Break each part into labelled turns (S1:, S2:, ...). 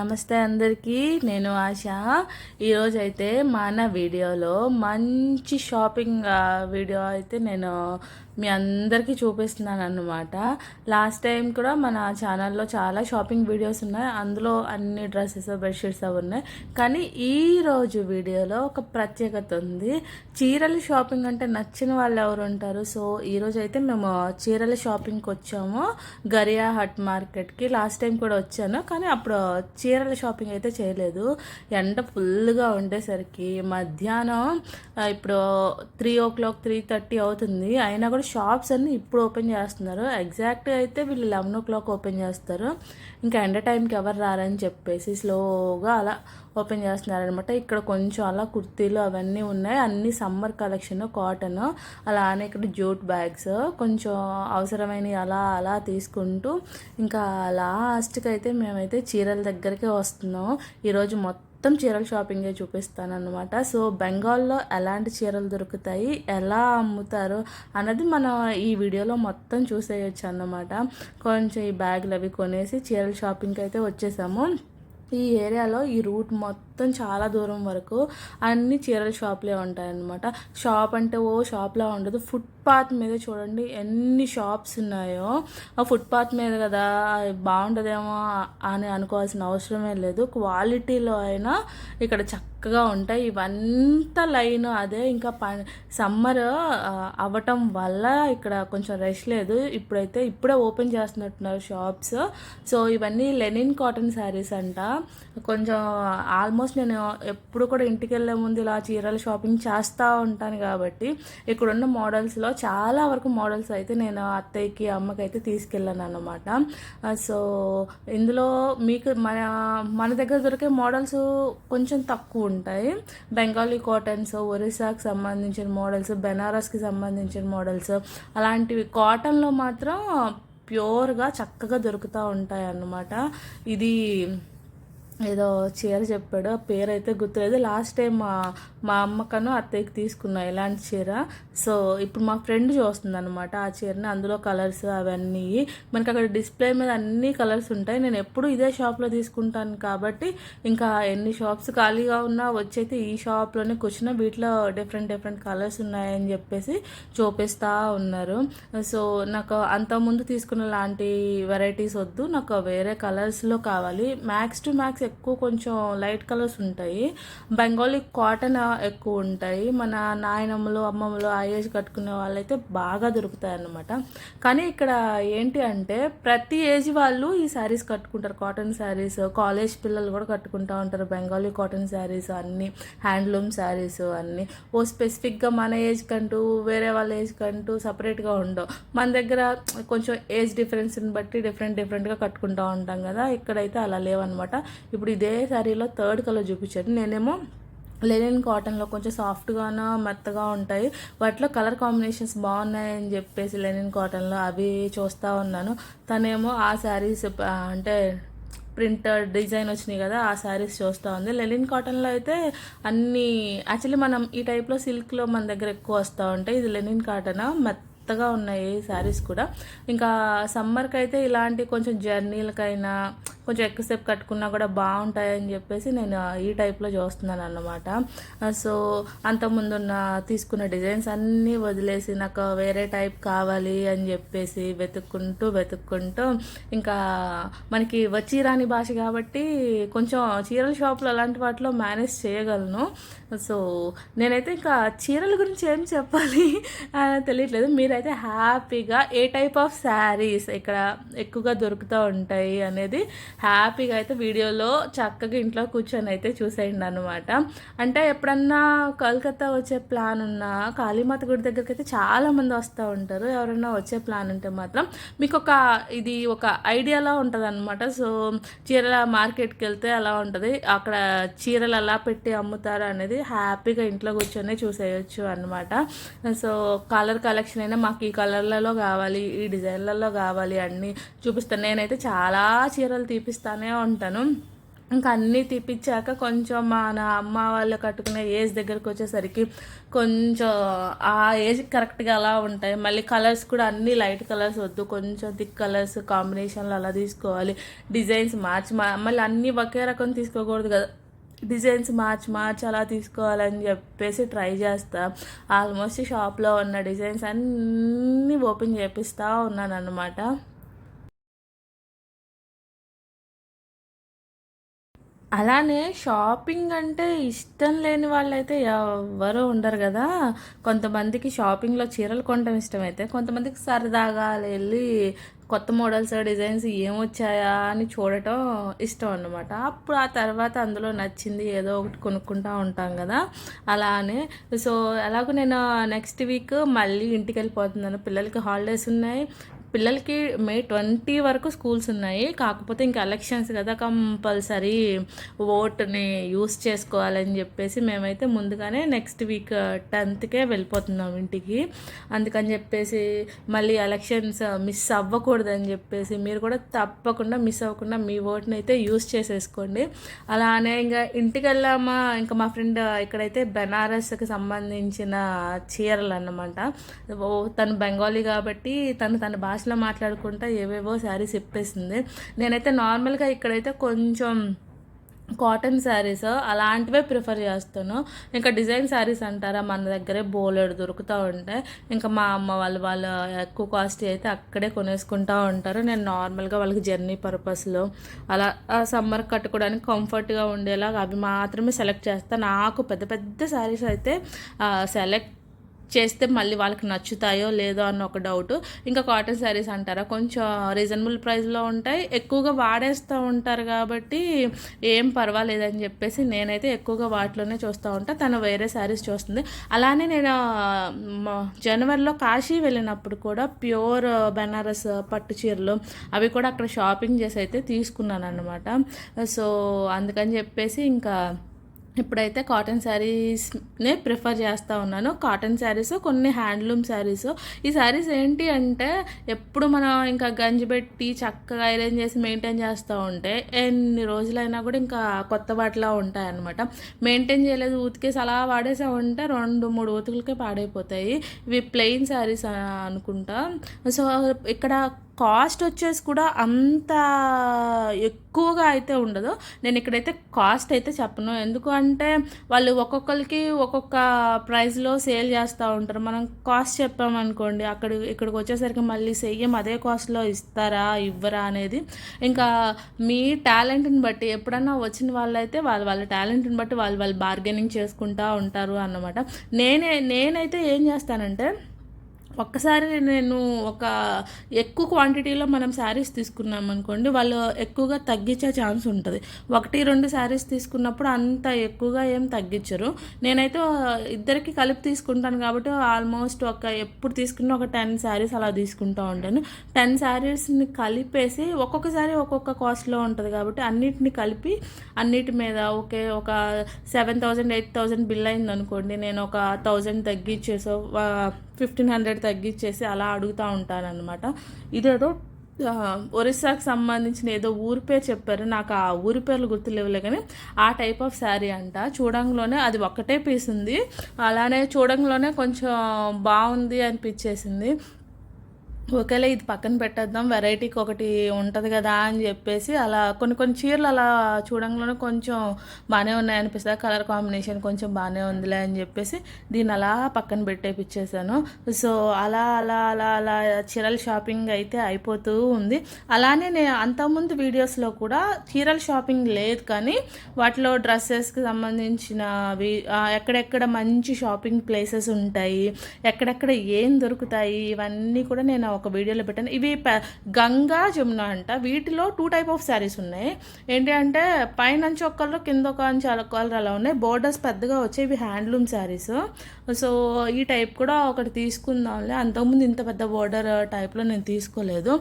S1: నమస్తే అందరికీ నేను ఆశ. ఈరోజు అయితే మన వీడియోలో మంచి షాపింగ్ వీడియో అయితే నేను మీ అందరికీ చూపిస్తున్నాను అన్నమాట లాస్ట్ టైం కూడా మన ఛానల్లో చాలా షాపింగ్ వీడియోస్ ఉన్నాయి. అందులో అన్ని డ్రెస్సెస్ బెడ్షీట్స్ అవి ఉన్నాయి. కానీ ఈ రోజు వీడియోలో ఒక ప్రత్యేకత ఉంది. చీరల షాపింగ్ అంటే నచ్చిన వాళ్ళు ఎవరు ఉంటారు? సో ఈరోజు అయితే మేము చీరల షాపింగ్కి వచ్చాము. గరియా హట్ మార్కెట్కి. లాస్ట్ టైం కూడా వచ్చాను. కానీ అప్పుడు చీరల షాపింగ్ అయితే చేయలేదు. ఎండ ఫుల్గా ఉండేసరికి మధ్యాహ్నం ఇప్పుడు three o'clock three thirty అవుతుంది. అయినా కూడా షాప్స్ అన్నీ ఇప్పుడు ఓపెన్ చేస్తున్నారు. ఎగ్జాక్ట్గా అయితే వీళ్ళు లెవెన్ ఓ క్లాక్ ఓపెన్ చేస్తారు. ఇంకా ఎండ టైంకి ఎవరు రారని చెప్పేసి స్లోగా అలా ఓపెన్ చేస్తున్నారనమాట ఇక్కడ కొంచెం అలా కుర్తీలు అవన్నీ ఉన్నాయి. అన్ని సమ్మర్ కలెక్షన్ కాటన్ అలానే ఇక్కడ జూట్ బ్యాగ్స్ కొంచెం అవసరమైనవి అలా అలా తీసుకుంటూ ఇంకా లాస్ట్కి అయితే మేమైతే చీరల దగ్గరికి వస్తున్నాం. ఈరోజు మొత్తం మొత్తం చీరల షాపింగే చూపిస్తాను అనమాట సో బెంగాల్లో ఎలాంటి చీరలు దొరుకుతాయి ఎలా అమ్ముతారు అన్నది మనం ఈ వీడియోలో మొత్తం చూసేయచ్చు అన్నమాట కొంచెం ఈ బ్యాగులు అవి కొనేసి చీరల షాపింగ్కి అయితే వచ్చేసాము. ఈ ఏరియాలో ఈ రూట్ మొత్తం మొత్తం చాలా దూరం వరకు అన్ని చీరల షాప్లే ఉంటాయన్నమాట. షాప్ అంటే ఓ షాప్లా ఉండదు. ఫుట్పాత్ మీద చూడండి ఎన్ని షాప్స్ ఉన్నాయో. ఆ ఫుట్పాత్ మీద కదా బాగుంటుందేమో అని అనుకోవాల్సిన అవసరమే లేదు. క్వాలిటీలో అయినా ఇక్కడ చక్కగా ఉంటాయి. ఇవంతా లైన్ అదే. ఇంకా ప సమ్మర్ అవ్వటం వల్ల ఇక్కడ కొంచెం రష్ లేదు. ఇప్పుడైతే ఇప్పుడే ఓపెన్ చేస్తున్నట్టున్నారు షాప్స్. సో ఇవన్నీ లెనిన్ కాటన్ శారీస్ అంట. కొంచెం ఆల్మోస్ట్ నేను ఎప్పుడు కూడా ఇంటికి వెళ్ళే ముందు ఇలా చీరల షాపింగ్ చేస్తూ ఉంటాను కాబట్టి ఇక్కడున్న మోడల్స్లో చాలా వరకు మోడల్స్ అయితే నేను అత్తయ్యకి అమ్మకి అయితే తీసుకెళ్ళాను అనమాట సో ఇందులో మీకు మన మన దగ్గర దొరికే మోడల్స్ కొంచెం తక్కువ ఉంటాయి. బెంగాలీ కాటన్స్ ఒరిస్సాకి సంబంధించిన మోడల్స్ బెనారస్కి సంబంధించిన మోడల్స్ అలాంటివి కాటన్లో మాత్రం ప్యూర్గా చక్కగా దొరుకుతూ ఉంటాయి అన్నమాట ఇది ఏదో చీర చెప్పాడు. ఆ పేరు అయితే గుర్తులేదు. లాస్ట్ టైం మా మా అమ్మకను అత్తయ్యకి తీసుకున్నా ఇలాంటి చీర. సో ఇప్పుడు మా ఫ్రెండ్ చూస్తుంది అనమాట ఆ చీరని. అందులో కలర్స్ అవన్నీ. మనకి అక్కడ డిస్ప్లే మీద అన్ని కలర్స్ ఉంటాయి. నేను ఎప్పుడు ఇదే షాప్లో తీసుకుంటాను కాబట్టి ఇంకా ఎన్ని షాప్స్ ఖాళీగా ఉన్నా వచ్చైతే ఈ షాప్లోనే కూర్చున్నా. వీటిలో డిఫరెంట్ డిఫరెంట్ కలర్స్ ఉన్నాయని చెప్పేసి చూపిస్తూ ఉన్నారు. సో నాకు అంతకుముందు తీసుకున్న లాంటి వెరైటీస్ వద్దు. నాకు వేరే కలర్స్లో కావాలి. మ్యాక్స్ టు మ్యాక్స్ ఎక్కువ కొంచెం లైట్ కలర్స్ ఉంటాయి. బెంగాలీ కాటన్ ఎక్కువ ఉంటాయి. మన నాయనమ్మలు అమ్మమ్మలు ఆ ఏజ్ కట్టుకునే వాళ్ళైతే బాగా దొరుకుతాయి అన్నమాట. కానీ ఇక్కడ ఏంటి అంటే ప్రతి ఏజ్ వాళ్ళు ఈ శారీస్ కట్టుకుంటారు. కాటన్ శారీస్ కాలేజ్ పిల్లలు కూడా కట్టుకుంటూ ఉంటారు. బెంగాలీ కాటన్ శారీస్ అన్ని హ్యాండ్లూమ్ శారీస్ అన్ని. ఓ స్పెసిఫిక్గా మన ఏజ్ కంటూ వేరే వాళ్ళ ఏజ్ కంటూ సపరేట్గా ఉండవు. మన దగ్గర కొంచెం ఏజ్ డిఫరెన్స్ని బట్టి డిఫరెంట్ డిఫరెంట్గా కట్టుకుంటూ ఉంటాం కదా. ఇక్కడైతే అలా లేవన్నమాట. ఇప్పుడు ఇదే శారీలో థర్డ్ కలర్ చూపించారు. నేనేమో లెనిన్ కాటన్లో కొంచెం సాఫ్ట్గాను మెత్తగా ఉంటాయి. వాటిలో కలర్ కాంబినేషన్స్ బాగున్నాయని చెప్పేసి లెనిన్ కాటన్లో అవి చూస్తూ ఉన్నాను. తనేమో ఆ శారీస్ అంటే ప్రింట్ డిజైన్ వచ్చినాయి కదా ఆ శారీస్ చూస్తూ ఉంది. లెనిన్ కాటన్లో అయితే అన్నీ యాక్చువల్లీ మనం ఈ టైప్లో సిల్క్లో మన దగ్గర ఎక్కువ వస్తూ ఉంటాయి. ఇది లెనిన్ కాటన్? మెత్తగా ఉన్నాయి శారీస్ కూడా. ఇంకా సమ్మర్కి అయితే ఇలాంటి కొంచెం జర్నీలకైనా కొంచెం ఎక్కువసేపు కట్టుకున్నా కూడా బాగుంటాయని చెప్పేసి నేను ఈ టైప్లో చూస్తున్నాను అన్నమాట. సో అంతకుముందు తీసుకున్న డిజైన్స్ అన్నీ వదిలేసి నాకు వేరే టైప్ కావాలి అని చెప్పేసి వెతుక్కుంటూ వెతుక్కుంటూ ఇంకా మనకి వచ్చి రాని భాష కాబట్టి కొంచెం చీరల షాప్లో అలాంటి వాటిలో మేనేజ్ చేయగలను. సో నేనైతే ఇంకా చీరల గురించి ఏం చెప్పాలి? తెలియట్లేదు. మీరైతే హ్యాపీగా ఏ టైప్ ఆఫ్ శారీస్ ఇక్కడ ఎక్కువగా దొరుకుతూ ఉంటాయి అనేది హ్యాపీగా అయితే వీడియోలో చక్కగా ఇంట్లో కూర్చొని అయితే చూసేయండి అనమాట అంటే ఎప్పుడన్నా కలకత్తా వచ్చే ప్లాన్ ఉన్నా కాళీమాత గుడి దగ్గరికి అయితే చాలామంది వస్తూ ఉంటారు. ఎవరైనా వచ్చే ప్లాన్ ఉంటే మాత్రం మీకు ఒక ఇది ఒక ఐడియాలా ఉంటుంది అనమాట సో చీరల మార్కెట్కి వెళ్తే అలా ఉంటుంది. అక్కడ చీరలు అలా పెట్టి అమ్ముతారు అనేది హ్యాపీగా ఇంట్లో కూర్చొని చూసేయచ్చు అనమాట సో కలర్ కలెక్షన్ అయినా మాకు ఈ కలర్లలో కావాలి ఈ డిజైన్లలో కావాలి అన్నీ చూపిస్తాను. నేనైతే చాలా చీరలు తీపి తీపిస్తానే ఉంటాను. ఇంకా అన్నీ తీపిచ్చాక కొంచెం మన అమ్మ వాళ్ళు కట్టుకునే ఏజ్ దగ్గరకు వచ్చేసరికి కొంచెం ఆ ఏజ్ కరెక్ట్గా అలా ఉంటాయి. మళ్ళీ కలర్స్ కూడా అన్నీ లైట్ కలర్స్ వద్దు. కొంచెం థిక్ కలర్స్ కాంబినేషన్లు అలా తీసుకోవాలి. డిజైన్స్ మార్చి మా మళ్ళీ అన్నీ ఒకే రకం తీసుకోకూడదు కదా. డిజైన్స్ మార్చి మార్చి అలా తీసుకోవాలని చెప్పేసి ట్రై చేస్తా. ఆల్మోస్ట్ షాప్లో ఉన్న డిజైన్స్ అన్నీ ఓపెన్ చేపిస్తూ ఉన్నాను అనమాట అలానే షాపింగ్ అంటే ఇష్టం లేని వాళ్ళైతే ఎవరు ఉండరు కదా. కొంతమందికి షాపింగ్లో చీరలు కొనడం ఇష్టమైతే కొంతమందికి సరదాగా వెళ్ళి కొత్త మోడల్స్ డిజైన్స్ ఏమొచ్చాయా అని చూడటం ఇష్టం అన్నమాట. అప్పుడు ఆ తర్వాత అందులో నచ్చింది ఏదో ఒకటి కొనుక్కుంటూ ఉంటాం కదా. అలానే సో ఎలాగో నేను నెక్స్ట్ వీక్ మళ్ళీ ఇంటికి వెళ్ళిపోతున్నాను పిల్లలకి హాలిడేస్ ఉన్నాయి. పిల్లలకి మే ట్వంటీ వరకు స్కూల్స్ ఉన్నాయి. కాకపోతే ఇంకా ఎలక్షన్స్ కదా కంపల్సరీ ఓట్ని యూస్ చేసుకోవాలని చెప్పేసి మేమైతే ముందుగానే నెక్స్ట్ వీక్ టెన్త్కే వెళ్ళిపోతున్నాం ఇంటికి. అందుకని చెప్పేసి మళ్ళీ ఎలక్షన్స్ మిస్ అవ్వకూడదని చెప్పేసి మీరు కూడా తప్పకుండా మిస్ అవ్వకుండా మీ ఓట్ని అయితే యూస్ చేసేసుకోండి. అలానే ఇంకా ఇంటికి వెళ్ళామా ఇంకా మా ఫ్రెండ్ ఇక్కడైతే బెనారస్కి సంబంధించిన చీరలు అన్నమాట. తను బెంగాలీ కాబట్టి తను తన భాష భాషలో మాట్లాడుకుంటా ఏవేవో శారీస్ ఇప్పేసింది నేనైతే నార్మల్గా ఇక్కడైతే కొంచెం కాటన్ శారీస్ అలాంటివే ప్రిఫర్ చేస్తాను. ఇంకా డిజైన్ శారీస్ అంటారా మన దగ్గరే బోలెడు దొరుకుతూ ఉంటాయి ఇంకా మా అమ్మ వాళ్ళు వాళ్ళు ఎక్కువ కాస్ట్ అయితే అక్కడే కొనేసుకుంటూ ఉంటారు. నేను నార్మల్గా వాళ్ళకి జర్నీ పర్పస్లో అలా సమ్మర్ కట్టుకోవడానికి కంఫర్ట్గా ఉండేలాగా అవి మాత్రమే సెలెక్ట్ చేస్తాను నాకు పెద్ద పెద్ద శారీస్ అయితే సెలెక్ట్ చేస్తే మళ్ళీ వాళ్ళకి నచ్చుతాయో లేదో అన్న ఒక డౌట్ ఇంకా కాటన్ శారీస్ అంటారా? కొంచెం రీజనబుల్ ప్రైస్లో ఉంటాయి. ఎక్కువగా వాడేస్తూ ఉంటారు కాబట్టి ఏం పర్వాలేదని చెప్పేసి నేనైతే ఎక్కువగా వాటిలోనే చూస్తూ ఉంటాను తను వేరే శారీస్ చూస్తుంది. అలానే నేను జనవరిలో కాశీ వెళ్ళినప్పుడు కూడా ప్యూర్ బెనారస్ పట్టు చీరలు అవి కూడా అక్కడ షాపింగ్ చేసి అయితే తీసుకున్నాను అనమాట సో అందుకని చెప్పేసి ఇంకా ఇప్పుడైతే కాటన్ శారీస్నే ప్రిఫర్ చేస్తూ ఉన్నాను. కాటన్ శారీస్ కొన్ని హ్యాండ్లూమ్ శారీస్ ఈ శారీస్ ఏంటి అంటే ఎప్పుడు మనం ఇంకా గంజి పెట్టి చక్కగా ఐరన్ చేసి మెయింటైన్ చేస్తూ ఉంటే ఎన్ని రోజులైనా కూడా ఇంకా కొత్త వాటిలా ఉంటాయన్నమాట. మెయింటైన్ చేయలేదు ఉతికేసి అలా వాడేసా ఉంటే రెండు మూడు ఉతుకులకే పాడైపోతాయి. ఇవి ప్లెయిన్ శారీస్ అనుకుంటా. సో ఇక్కడ కాస్ట్ వచ్చేసి కూడా అంత ఎక్కువగా అయితే ఉండదు. నేను ఇక్కడైతే కాస్ట్ అయితే చెప్పను. ఎందుకంటే వాళ్ళు ఒక్కొక్కరికి ఒక్కొక్క ప్రైస్లో సేల్ చేస్తూ ఉంటారు. మనం కాస్ట్ చెప్పామనుకోండి అక్కడ ఇక్కడికి వచ్చేసరికి మళ్ళీ సేమ్ అదే కాస్ట్లో ఇస్తారా ఇవ్వరా అనేది. ఇంకా మీ టాలెంట్ని బట్టి ఎప్పుడన్నా వచ్చిన వాళ్ళైతే వాళ్ళ వాళ్ళ టాలెంట్ని బట్టి వాళ్ళు వాళ్ళు బార్గెనింగ్ చేసుకుంటూ ఉంటారు అన్నమాట. నేనే నేనైతే ఏం చేస్తానంటే ఒక్కసారి నేను ఒక ఎక్కువ క్వాంటిటీలో మనం శారీస్ తీసుకున్నాం అనుకోండి వాళ్ళు ఎక్కువగా తగ్గించే ఛాన్స్ ఉంటుంది. ఒకటి రెండు శారీస్ తీసుకున్నప్పుడు అంత ఎక్కువగా ఏం తగ్గించరు. నేనైతే ఇద్దరికి కలిపి తీసుకుంటాను కాబట్టి ఆల్మోస్ట్ ఒక ఎప్పుడు తీసుకున్న ఒక టెన్ శారీస్ అలా తీసుకుంటూ ఉంటాను. టెన్ శారీస్ని కలిపేసి ఒక్కొక్కసారి ఒక్కొక్క కాస్ట్లో ఉంటుంది కాబట్టి అన్నిటిని కలిపి అన్నిటి మీద ఓకే ఒక seven thousand eight thousand bill అయింది అనుకోండి నేను ఒక థౌజండ్ తగ్గించేసో ఫిఫ్టీన్ హండ్రెడ్ తగ్గించేసి అలా అడుగుతూ ఉంటానన్నమాట. ఇదేదో ఒరిస్సాకి సంబంధించిన ఏదో ఊరి పేరు చెప్పారు. నాకు ఆ ఊరి పేర్లు గుర్తులేవులే కానీ ఆ టైప్ ఆఫ్ శారీ అంట. చూడంలోనే అది ఒక్కటే పీస్ ఉంది. అలానే చూడంలోనే కొంచెం బాగుంది అనిపించేసింది. ఒకవేళ ఇది పక్కన పెట్టేద్దాం వెరైటీకి ఒకటి ఉంటుంది కదా అని చెప్పేసి అలా కొన్ని కొన్ని చీరలు అలా చూడంలోనే కొంచెం బాగానే ఉన్నాయి అనిపిస్తుంది. కలర్ కాంబినేషన్ కొంచెం బాగానే ఉందిలే అని చెప్పేసి దీన్ని అలా పక్కన పెట్టేపిచ్చేసాను. సో అలా అలా అలా అలా చీరల షాపింగ్ అయితే అయిపోతూ ఉంది. అలానే నేను అంతకుముందు వీడియోస్లో కూడా చీరల షాపింగ్ లేదు కానీ వాటిలో డ్రెస్సెస్కి సంబంధించినవి ఎక్కడెక్కడ మంచి షాపింగ్ ప్లేసెస్ ఉంటాయి ఎక్కడెక్కడ ఏం దొరుకుతాయి ఇవన్నీ కూడా నేను ఒక వీడియోలో పెట్టాను. ఇవి గంగా జమున అంట. వీటిలో టూ టైప్ ఆఫ్ శారీస్ ఉన్నాయి. ఏంటి అంటే పైనంచి ఒక కలర్ కింద ఒక కలర్ అలా ఉన్నాయి. బోర్డర్స్ పెద్దగా వచ్చాయి. ఇవి హ్యాండ్లూమ్ శారీస్ సో ఈ టైప్ కూడా ఒకటి తీసుకుందాంలే. అంతకుముందు ఇంత పెద్ద బోర్డర్ టైప్లో నేను తీసుకోలేదు.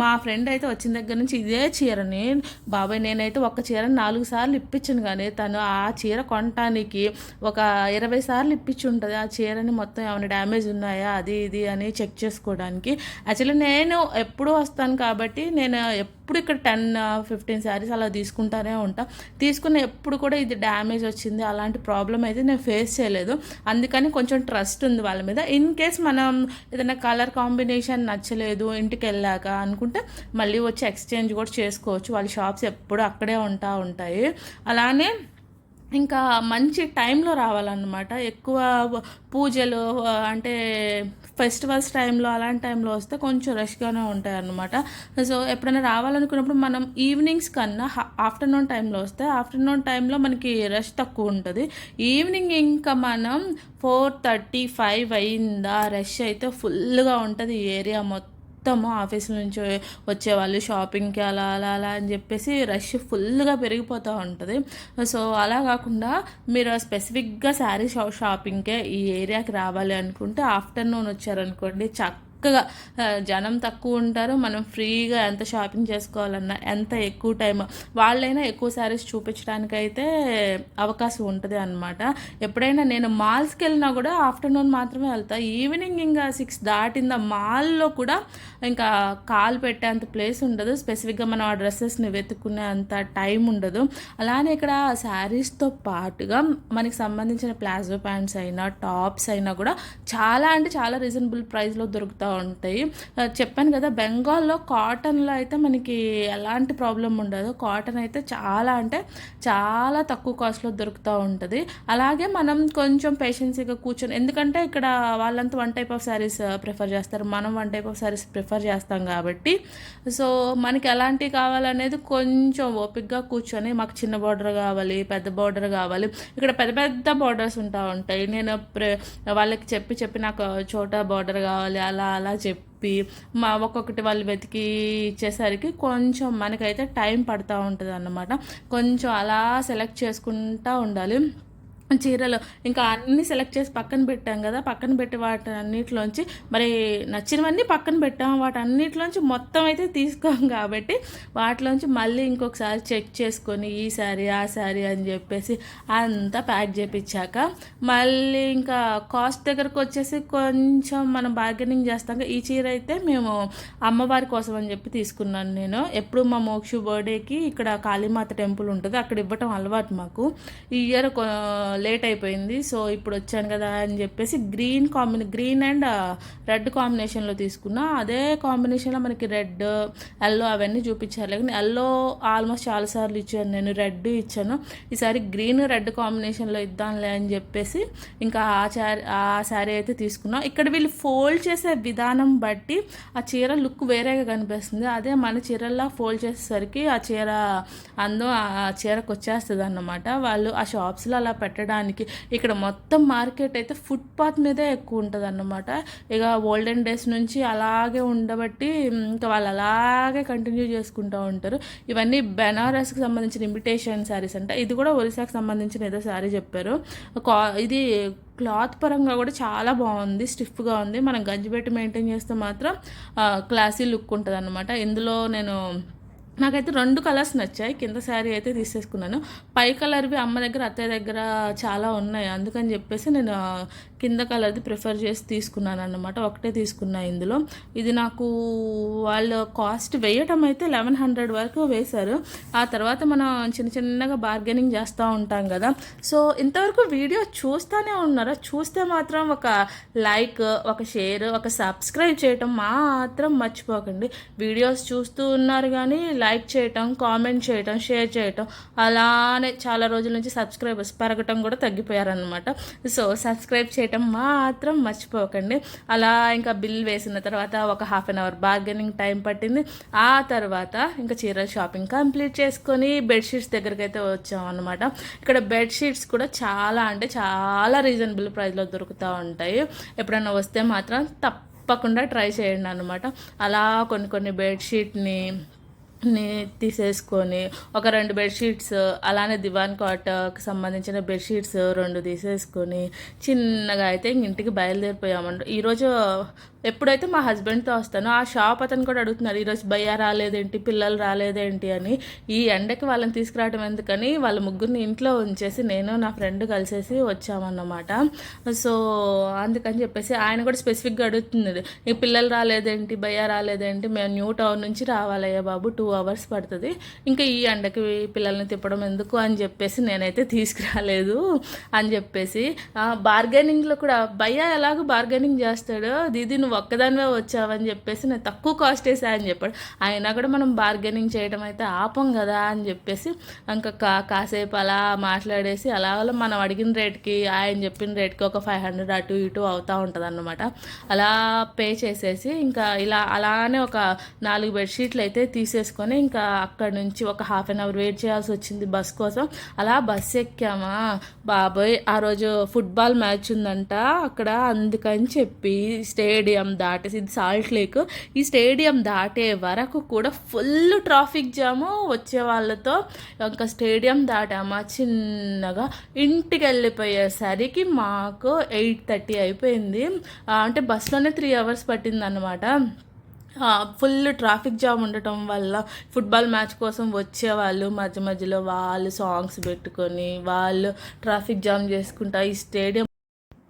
S1: మా ఫ్రెండ్ అయితే వచ్చిన దగ్గర నుంచి ఇదే చీరని బాబాయ్ నేనైతే ఒక చీరని నాలుగు సార్లు ఇప్పించాను కానీ తను ఆ చీర కొనటానికి ఒక ఇరవై సార్లు ఇప్పించి ఉంటుంది. ఆ చీరని మొత్తం ఏమైనా డ్యామేజ్ ఉన్నాయా? అది ఇది అని చెక్ చేసుకోవడానికి యాక్చువల్లీ నేను ఎప్పుడు వస్తాను కాబట్టి నేను ఎప్పుడు ఇక్కడ టెన్ ఫిఫ్టీన్ శారీస్ అలా తీసుకుంటానే ఉంటా. తీసుకున్న ఎప్పుడు కూడా ఇది డ్యామేజ్ వచ్చింది అలాంటి ప్రాబ్లం అయితే నేను ఫేస్ చేయలేదు. అందుకని కొంచెం ట్రస్ట్ ఉంది వాళ్ళ మీద. ఇన్ కేస్ మనం ఏదైనా కలర్ కాంబినేషన్ నచ్చలేదు ఇంటికి వెళ్ళాక అనుకుంటే మళ్ళీ వచ్చి ఎక్స్చేంజ్ కూడా చేసుకోవచ్చు. వాళ్ళ షాప్స్ ఎప్పుడు అక్కడే ఉంటా ఉంటాయి. అలానే ఇంకా మంచి టైంలో రావాలన్నమాట. ఎక్కువ పూజలు అంటే ఫెస్టివల్స్ టైంలో అలాంటి టైంలో వస్తే కొంచెం రష్గానే ఉంటాయి అన్నమాట సో ఎప్పుడైనా రావాలనుకున్నప్పుడు మనం ఈవినింగ్స్ కన్నా ఆఫ్టర్నూన్ టైంలో వస్తే ఆఫ్టర్నూన్ టైంలో మనకి రష్ తక్కువ ఉంటుంది. ఈవినింగ్ ఇంకా మనం ఫోర్ థర్టీ ఫైవ్ అయిందా రష్ అయితే ఫుల్గా ఉంటుంది ఈ ఏరియా మొత్తం. మొత్తము ఆఫీస్ నుంచి వచ్చేవాళ్ళు షాపింగ్కి అలా అలా అలా అని చెప్పేసి రష్ ఫుల్గా పెరిగిపోతూ ఉంటుంది. సో అలా కాకుండా మీరు స్పెసిఫిక్గా శారీ షాపింగ్కే ఈ ఏరియాకి రావాలి అనుకుంటే ఆఫ్టర్నూన్ వచ్చారనుకోండి చక్క చక్కగా జనం తక్కువ ఉంటారు. మనం ఫ్రీగా ఎంత షాపింగ్ చేసుకోవాలన్నా ఎంత ఎక్కువ టైం వాళ్ళైనా ఎక్కువ శారీస్ చూపించడానికైతే అవకాశం ఉంటుంది అనమాట ఎప్పుడైనా నేను మాల్స్కి వెళ్ళినా కూడా ఆఫ్టర్నూన్ మాత్రమే వెళ్తా. ఈవినింగ్ ఇంకా సిక్స్ దాటిందా మాల్లో కూడా ఇంకా కాల్ పెట్టేంత ప్లేస్ ఉండదు. స్పెసిఫిక్గా మనం ఆ డ్రెస్సెస్ని వెతుక్కునే అంత టైం ఉండదు. అలానే ఇక్కడ శారీస్తో పాటుగా మనకి సంబంధించిన ప్లాజో ప్యాంట్స్ అయినా టాప్స్ అయినా కూడా చాలా అంటే చాలా రీజనబుల్ ప్రైస్లో దొరుకుతూ ఉంటాయి. చెప్పాను కదా బెంగాల్లో కాటన్లో అయితే మనకి ఎలాంటి ప్రాబ్లం ఉండదు. కాటన్ అయితే చాలా అంటే చాలా తక్కువ కాస్ట్లో దొరుకుతూ ఉంటుంది. అలాగే మనం కొంచెం పేషెన్సీగా కూర్చొని ఎందుకంటే ఇక్కడ వాళ్ళంతా one type of saris prefer చేస్తారు. మనం one type of saris prefer చేస్తాం కాబట్టి. సో మనకి ఎలాంటివి కావాలనేది కొంచెం ఓపిక్గా కూర్చొని మాకు చిన్న బార్డర్ కావాలి పెద్ద బార్డర్ కావాలి. ఇక్కడ పెద్ద పెద్ద బార్డర్స్ ఉంటా ఉంటాయి. నేను వాళ్ళకి చెప్పి చెప్పి నాకు చోట బార్డర్ కావాలి అలా అలా అలా చెప్పి మా ఒక్కొక్కటి వాళ్ళు వెతికి ఇచ్చేసరికి కొంచెం మనకైతే టైం పడుతూ ఉంటుంది అన్నమాట కొంచెం అలా సెలెక్ట్ చేసుకుంటూ ఉండాలి. చీరలు ఇంకా అన్నీ సెలెక్ట్ చేసి పక్కన పెట్టాం కదా పక్కన పెట్టి వాటి అన్నిటిలోంచి మరి నచ్చినవన్నీ పక్కన పెట్టాం. వాటి అన్నిటిలోంచి మొత్తం అయితే తీసుకోం కాబట్టి వాటిలోంచి మళ్ళీ ఇంకొకసారి చెక్ చేసుకొని ఈ శారీ ఆ శారీ అని చెప్పేసి అంతా ప్యాక్ చేపించాక మళ్ళీ ఇంకా కాస్ట్ దగ్గరకు వచ్చేసి కొంచెం మనం బార్గెనింగ్ చేస్తాం ఈ చీర అయితే మేము అమ్మవారి కోసం అని చెప్పి తీసుకున్నాను నేను. ఎప్పుడు మా మోక్షు బర్త్డేకి ఇక్కడ కాళీమాత టెంపుల్ ఉంటుంది అక్కడ ఇవ్వటం అలవాటు మాకు. ఈ ఇయర్ లేట్ అయిపోయింది. సో ఇప్పుడు వచ్చాను కదా అని చెప్పేసి గ్రీన్ కాంబినే గ్రీన్ అండ్ రెడ్ కాంబినేషన్లో తీసుకున్నా. అదే కాంబినేషన్లో మనకి రెడ్ ఎల్లో అవన్నీ చూపించారు. లేకపోతే ఎల్లో ఆల్మోస్ట్ చాలాసార్లు ఇచ్చాను నేను. రెడ్ ఇచ్చాను. ఈసారి గ్రీన్ రెడ్ కాంబినేషన్లో ఇద్దాంలే అని చెప్పేసి ఇంకా ఆ శారీ ఆ శారీ అయితే తీసుకున్నాం. ఇక్కడ వీళ్ళు ఫోల్డ్ చేసే విధానం బట్టి ఆ చీర లుక్ వేరేగా కనిపిస్తుంది. అదే మన చీరల్లో ఫోల్డ్ చేసేసరికి ఆ చీర అందం ఆ చీరకు వచ్చేస్తుంది అన్నమాట వాళ్ళు ఆ షాప్స్లో అలా పెట్టడం పెట్టడానికి. ఇక్కడ మొత్తం మార్కెట్ అయితే ఫుట్పాత్ మీదే ఎక్కువ ఉంటుంది అన్నమాట ఇక ఓల్డెన్ డేస్ నుంచి అలాగే ఉండబట్టి ఇంకా వాళ్ళు అలాగే కంటిన్యూ చేసుకుంటూ ఉంటారు. ఇవన్నీ బెనారస్కి సంబంధించిన ఇమిటేషన్ శారీస్ అంట. ఇది కూడా ఒరిస్సాకి సంబంధించిన ఏదో శారీ చెప్పారు. ఇది క్లాత్ పరంగా కూడా చాలా బాగుంది స్టిఫ్గా ఉంది. మనం గంజిపెట్టి మెయింటైన్ చేస్తే మాత్రం క్లాసీ లుక్ ఉంటుంది అనమాట ఇందులో నేను నాకైతే రెండు కలర్స్ నచ్చాయి. కింద శారీ అయితే తీసేసుకున్నాను. పై కలర్వి అమ్మ దగ్గర అత్తయ్య దగ్గర చాలా ఉన్నాయి. అందుకని చెప్పేసి నేను కింద కలర్ది ప్రిఫర్ చేసి తీసుకున్నాను అనమాట ఒకటే తీసుకున్నా ఇందులో. ఇది నాకు వాళ్ళు కాస్ట్ వేయటం అయితే లెవెన్ హండ్రెడ్ వరకు వేశారు. ఆ తర్వాత మనం చిన్న చిన్నగా బార్గెనింగ్ చేస్తూ ఉంటాం కదా. సో ఇంతవరకు వీడియో చూస్తూనే ఉన్నారా? చూస్తే మాత్రం ఒక లైక్ ఒక షేర్ ఒక సబ్స్క్రైబ్ చేయటం మాత్రం మర్చిపోకండి. వీడియోస్ చూస్తూ ఉన్నారు కానీ లైక్ చేయటం కామెంట్ చేయటం షేర్ చేయటం అలానే చాలా రోజుల నుంచి సబ్స్క్రైబర్స్ పెరగటం కూడా తగ్గిపోయారనమాట సో సబ్స్క్రైబ్ చేయటం మాత్రం మర్చిపోకండి. అలా ఇంకా బిల్ వేసిన తర్వాత ఒక half an hour bargaining time పట్టింది. ఆ తర్వాత ఇంకా చీరల షాపింగ్ కంప్లీట్ చేసుకొని బెడ్షీట్స్ దగ్గరికి అయితే వచ్చాం అనమాట ఇక్కడ బెడ్షీట్స్ కూడా చాలా అంటే చాలా రీజనబుల్ ప్రైస్లో దొరుకుతూ ఉంటాయి. ఎప్పుడైనా వస్తే మాత్రం తప్పకుండా ట్రై చేయండి అనమాట అలా కొన్ని కొన్ని బెడ్షీట్ని ని తీసేసుకొని ఒక రెండు బెడ్షీట్స్ అలానే దివాన్ కాట్కి సంబంధించిన బెడ్షీట్స్ రెండు తీసేసుకొని చిన్నగా అయితే ఇంటికి బయలుదేరిపోయామంట ఈరోజు ఎప్పుడైతే మా హస్బెండ్తో వస్తానో ఆ షాప్ అతను కూడా అడుగుతున్నారు ఈరోజు భయ్య రాలేదేంటి? పిల్లలు రాలేదేంటి? అని. ఈ ఎండకి వాళ్ళని తీసుకురావడం ఎందుకని? వాళ్ళ ముగ్గురిని ఇంట్లో ఉంచేసి నేను నా ఫ్రెండ్ కలిసేసి వచ్చామన్నమాట. సో అందుకని చెప్పేసి ఆయన కూడా స్పెసిఫిక్గా అడుగుతున్నాడు ఈ పిల్లలు రాలేదేంటి? భయ్య రాలేదేంటి? మేము న్యూ టౌన్ నుంచి రావాలయ్యా బాబు టూ అవర్స్ పడుతుంది. ఇంకా ఈ ఎండకి పిల్లల్ని తిప్పడం ఎందుకు? అని చెప్పేసి నేనైతే తీసుకురాలేదు అని చెప్పేసి. బార్గెనింగ్లో కూడా భయ్య ఎలాగో బార్గెనింగ్ చేస్తాడు దీది నువ్వు ఒక్కదానివే వచ్చావని చెప్పేసి నేను తక్కువ కాస్ట్ వేసా అని చెప్పాడు. అయినా కూడా మనం బార్గెనింగ్ చేయడం అయితే ఆపం కదా అని చెప్పేసి ఇంకా కా కాసేపు అలా మాట్లాడేసి అలా మనం అడిగిన రేట్కి ఆయన చెప్పిన రేట్కి ఒక ఫైవ్ హండ్రెడ్ అటు ఇటు అవుతూ ఉంటుంది అన్నమాట అలా పే చేసేసి ఇంకా ఇలా అలానే ఒక నాలుగు బెడ్షీట్లు అయితే తీసేసుకొని ఇంకా అక్కడ నుంచి ఒక హాఫ్ అన్ అవర్ వెయిట్ చేయాల్సి వచ్చింది బస్ కోసం. అలా బస్ ఎక్కామా? బాబోయ్ ఆ రోజు ఫుట్బాల్ మ్యాచ్ ఉందంట. అక్కడ అందుకని చెప్పి స్టేడియం దాటేసి ఇది సాల్ట్ లేక్. ఈ స్టేడియం దాటే వరకు కూడా ఫుల్ ట్రాఫిక్ జాము వచ్చే వాళ్ళతో ఇంకా స్టేడియం దాటామా? చిన్నగా ఇంటికి వెళ్ళిపోయేసరికి మాకు ఎయిట్ థర్టీ అయిపోయింది. అంటే బస్సులోనే త్రీ అవర్స్ పట్టింది అనమాట ఫుల్ ట్రాఫిక్ జామ్ ఉండటం వల్ల ఫుట్బాల్ మ్యాచ్ కోసం వచ్చేవాళ్ళు మధ్య మధ్యలో వాళ్ళు సాంగ్స్ పెట్టుకొని వాళ్ళు ట్రాఫిక్ జామ్ చేసుకుంటా ఈ స్టేడియం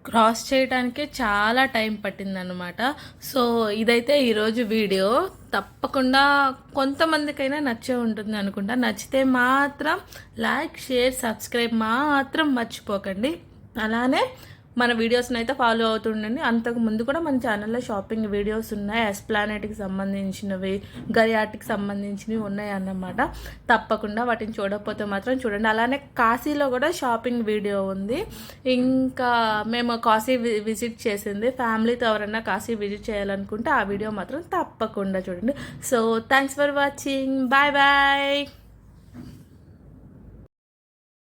S1: క్రాస్ చేయడానికే చాలా టైం పట్టిందనమాట సో ఇదైతే ఈరోజు వీడియో. తప్పకుండా కొంతమందికైనా నచ్చే ఉంటుంది అనుకుంటా. నచ్చితే మాత్రం లైక్ షేర్ సబ్స్క్రైబ్ మాత్రం మర్చిపోకండి. అలానే మన వీడియోస్ని అయితే ఫాలో అవుతుండండి. అంతకు ముందు కూడా మన ఛానల్లో షాపింగ్ వీడియోస్ ఉన్నాయి. ఎస్ప్లానెట్కి సంబంధించినవి గరియాటికి సంబంధించినవి ఉన్నాయి అన్నమాట తప్పకుండా వాటిని చూడకపోతే మాత్రం చూడండి. అలానే కాశీలో కూడా షాపింగ్ వీడియో ఉంది. ఇంకా మేము కాశీ వి- విజిట్ చేసింది. ఫ్యామిలీతో ఎవరైనా కాశీ విజిట్ చేయాలనుకుంటే ఆ వీడియో మాత్రం తప్పకుండా చూడండి. So thanks for watching bye bye